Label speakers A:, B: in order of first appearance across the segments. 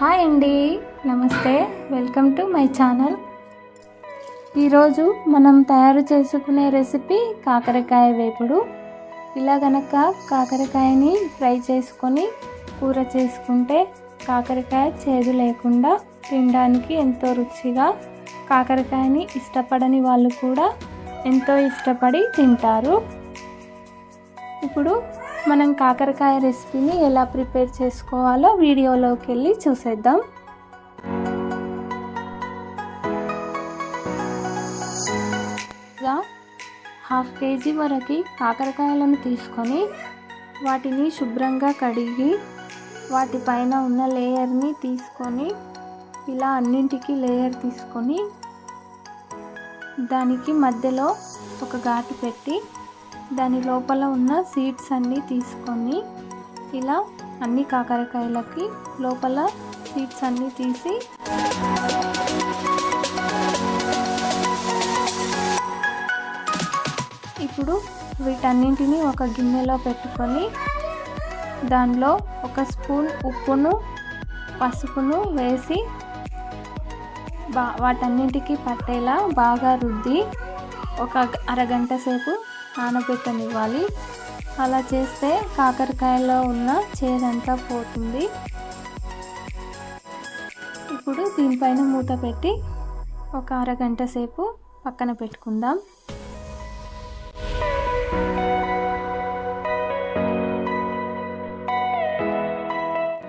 A: Hi అండి. నమస్తే. Welcome to my channel. ఈరోజు మనం తయారు చేసుకునే రెసిపీ కాకరకాయ వేపుడు. ఇలా గనక కాకరకాయని ఫ్రై చేసుకొని కూర చేసుకుంటే కాకరకాయ చేదు లేకుండా తినడానికి ఎంతో రుచిగా కాకరకాయని ఇష్టపడని వాళ్ళు కూడా ఎంతో ఇష్టపడి తింటారు. ఇప్పుడు మనం కాకరకాయ రెసిపీని ఎలా ప్రిపేర్ చేసుకోవాలో వీడియోలోకి వెళ్ళి చూసేద్దాం. హాఫ్ కేజీ వరకు కాకరకాయలను తీసుకొని వాటిని శుభ్రంగా కడిగి వాటిపైన ఉన్న లేయర్ని తీసుకొని ఇలా అన్నింటికి లేయర్ తీసుకొని దానికి మధ్యలో ఒక ఘాటు పెట్టి దాని లోపల ఉన్న సీడ్స్ అన్నీ తీసుకొని ఇలా అన్ని కాకరకాయలకి లోపల సీడ్స్ అన్నీ తీసి ఇప్పుడు వీటన్నింటినీ ఒక గిన్నెలో పెట్టుకొని దానిలో ఒక స్పూన్ ఉప్పును పసుపును వేసి బా వాటన్నింటికి పట్టేలా బాగా రుద్ది ఒక అరగంట సేపు నానబెట్టనివ్వాలి అలా చేస్తే కాకరకాయలో ఉన్న చేదంతా పోతుంది. ఇప్పుడు దీనిపైన మూత పెట్టి ఒక అరగంట సేపు పక్కన పెట్టుకుందాం.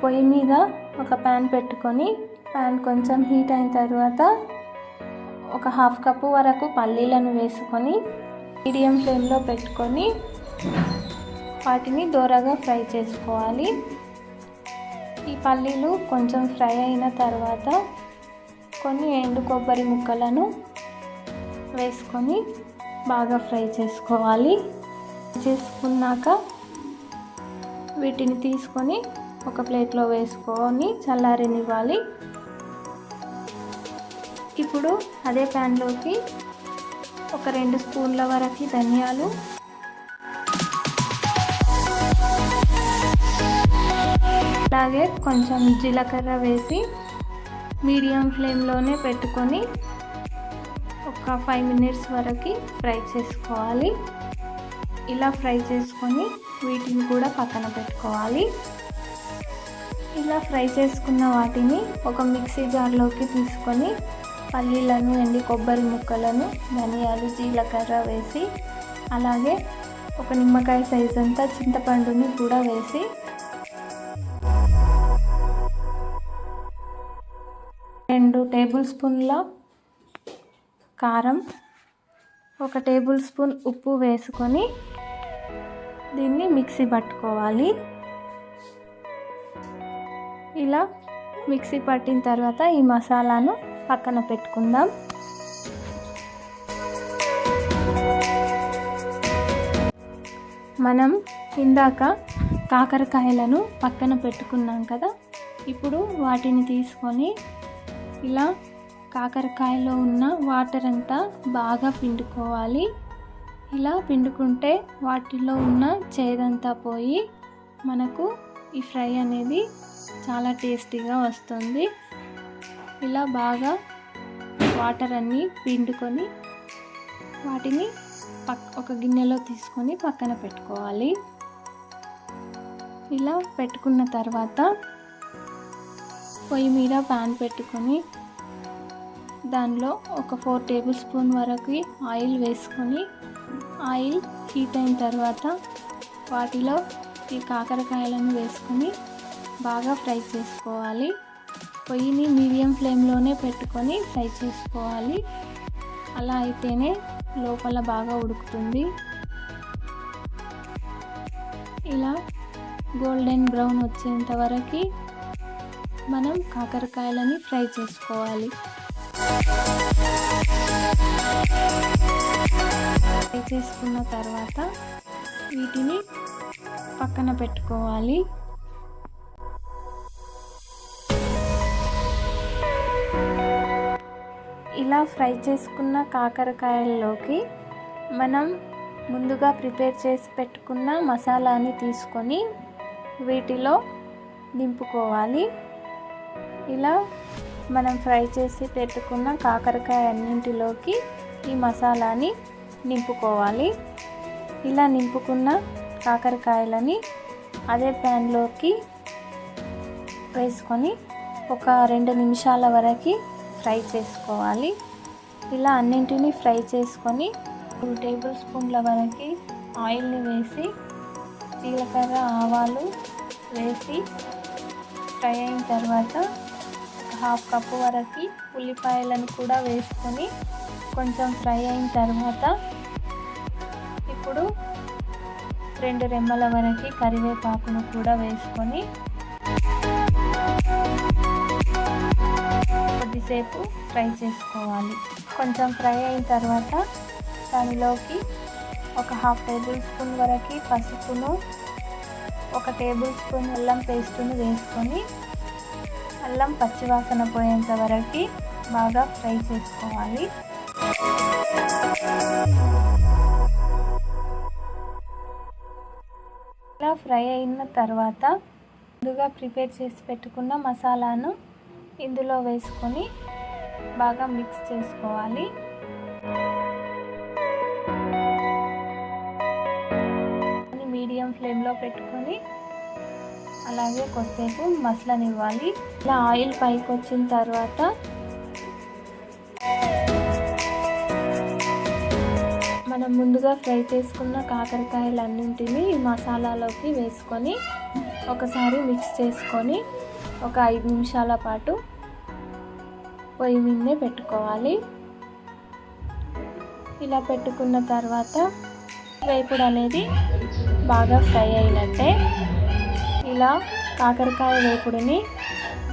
A: పొయ్యి మీద ఒక ప్యాన్ పెట్టుకొని ప్యాన్ కొంచెం హీట్ అయిన తర్వాత ఒక హాఫ్ కప్పు వరకు పల్లీలను వేసుకొని మీడియం ఫ్లేమ్లో పెట్టుకొని వాటిని దూరగా ఫ్రై చేసుకోవాలి. ఈ పల్లీలు కొంచెం ఫ్రై అయిన తర్వాత కొన్ని ఎండు కొబ్బరి ముక్కలను వేసుకొని బాగా ఫ్రై చేసుకోవాలి. చేసుకున్నాక వీటిని తీసుకొని ఒక ప్లేట్లో వేసుకొని చల్లారనివ్వాలి. ఇప్పుడు అదే ప్యాన్లోకి ఒక రెండు స్పూన్ల వరకు ధనియాలు. అలాగే కొంచెం జీలకర్ర వేసి మీడియం ఫ్లేమ్లోనే పెట్టుకొని ఒక ఫైవ్ మినిట్స్ వరకు ఫ్రై చేసుకోవాలి. ఇలా ఫ్రై చేసుకొని వీటిని కూడా పక్కన పెట్టుకోవాలి. ఇలా ఫ్రై చేసుకున్న వాటిని ఒక మిక్సీ జార్లోకి తీసుకొని పల్లీలను ఎండి కొబ్బరి ముక్కలను ధనియాలు జీలకర్ర వేసి అలాగే ఒక నిమ్మకాయ సైజ్ అంతా చింతపండుని కూడా వేసి రెండు టేబుల్ స్పూన్ల కారం ఒక టేబుల్ స్పూన్ ఉప్పు వేసుకొని దీన్ని మిక్సీ పట్టుకోవాలి. ఇలా మిక్సీ పట్టిన తర్వాత ఈ మసాలాను పక్కన పెట్టుకుందాం. మనం ఇందాక కాకరకాయలను పక్కన పెట్టుకున్నాం కదా ఇప్పుడు వాటిని తీసుకొని ఇలా కాకరకాయలో ఉన్న వాటర్ అంతా బాగా పిండుకోవాలి. ఇలా పిండుకుంటే వాటిలో ఉన్న చేదంతా పోయి మనకు ఈ ఫ్రై అనేది చాలా టేస్టీగా వస్తుంది. ఇలా బాగా వాటర్ అన్నీ పిండుకొని వాటిని పక్ ఒక గిన్నెలో తీసుకొని పక్కన పెట్టుకోవాలి. ఇలా పెట్టుకున్న తర్వాత పొయ్యి మీద ప్యాన్ పెట్టుకొని దానిలో ఒక ఫోర్ టేబుల్ స్పూన్ వరకు ఆయిల్ వేసుకొని ఆయిల్ హీట్ అయిన తర్వాత వాటిలో ఈ కాకరకాయలను వేసుకొని బాగా ఫ్రై చేసుకోవాలి. పొయ్యిని మీడియం ఫ్లేమ్లోనే పెట్టుకొని ఫ్రై చేసుకోవాలి. అలా అయితేనే లోపల బాగా ఉడుకుతుంది. ఇలా గోల్డెన్ బ్రౌన్ వచ్చేంత వరకు మనం కాకరకాయలని ఫ్రై చేసుకోవాలి. ఫ్రై చేసుకున్న తర్వాత వీటిని పక్కన పెట్టుకోవాలి. ఇలా ఫ్రై చేసుకున్న కాకరకాయల్లోకి మనం ముందుగా ప్రిపేర్ చేసి పెట్టుకున్న మసాలాని తీసుకొని వీటిలో దింపుకోవాలి ఇలా మనం ఫ్రై చేసి పెట్టుకున్న కాకరకాయ అన్నింటిలోకి ఈ మసాలాని నింపుకోవాలి. ఇలా నింపుకున్న కాకరకాయలని అదే ప్యాన్లోకి వేసుకొని ఒక రెండు నిమిషాల వరకు ఫ్రై చేసుకోవాలి. ఇలా అన్నింటినీ ఫ్రై చేసుకొని టూ టేబుల్ స్పూన్ల వరకు ఆయిల్ని వేసి జీలకర్ర ఆవాలు వేసి ఫ్రై అయిన తర్వాత హాఫ్ కప్పు వరకు ఉల్లిపాయలను కూడా వేసుకొని కొంచెం ఫ్రై అయిన తర్వాత ఇప్పుడు రెండు రెమ్మల వరకు కరివేపాకును కూడా వేసుకొని కొద్దిసేపు ఫ్రై చేసుకోవాలి. కొంచెం ఫ్రై అయిన తర్వాత దానిలోకి ఒక హాఫ్ టేబుల్ స్పూన్ వరకు పసుపును ఒక టేబుల్ స్పూన్ అల్లం పేస్టును వేసుకొని అల్లం పచ్చివాసన పోయేంత వరకు బాగా ఫ్రై చేసుకోవాలి. ఇలా ఫ్రై అయిన తర్వాత ముందుగా ప్రిపేర్ చేసి పెట్టుకున్న మసాలాను ఇందులో వేసుకొని బాగా మిక్స్ చేసుకోవాలి. మీడియం ఫ్లేమ్లో పెట్టుకొని అలాగే కొద్దిసేపు మసలనివ్వాలి. ఇలా ఆయిల్ పైకి వచ్చిన తర్వాత మనం ముందుగా ఫ్రై చేసుకున్న కాకరకాయలన్నింటినీ ఈ మసాలాలోకి వేసుకొని ఒకసారి మిక్స్ చేసుకొని ఒక ఐదు నిమిషాల పాటు పొయ్యి మీదే పెట్టుకోవాలి. ఇలా పెట్టుకున్న తర్వాత వేపుడు అనేది బాగా ఫ్రై అయినట్టే ఇలా కాకరకాయ వేపుడిని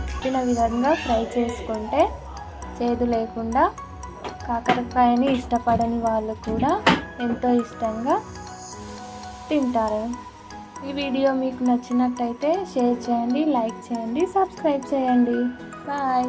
A: పుట్టిన విధంగా ఫ్రై చేసుకుంటే చేదు లేకుండా కాకరకాయని ఇష్టపడని వాళ్ళు కూడా ఎంతో ఇష్టంగా తింటారు. ఈ వీడియో మీకు నచ్చినట్టయితే షేర్ చేయండి లైక్ చేయండి సబ్స్క్రైబ్ చేయండి. బాయ్.